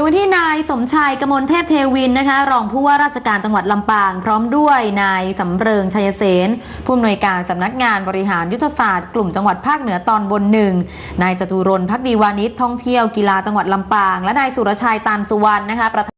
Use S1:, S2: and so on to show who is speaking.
S1: โดยที่นายสมชายกมลเทพเทวินนะคะ รองผู้ว่าราชการจังหวัดลำปาง พร้อมด้วยนายสำเริงชัยเสนผู้อำนวยการสำนักงานบริหารยุทธศาสตร์กลุ่มจังหวัดภาคเหนือตอนบนหนึ่งนายจตุรนพักดีวานิชท่องเที่ยวกีฬาจังหวัดลำปาง และนายสุรชัยตันสุวรรณนะคะประ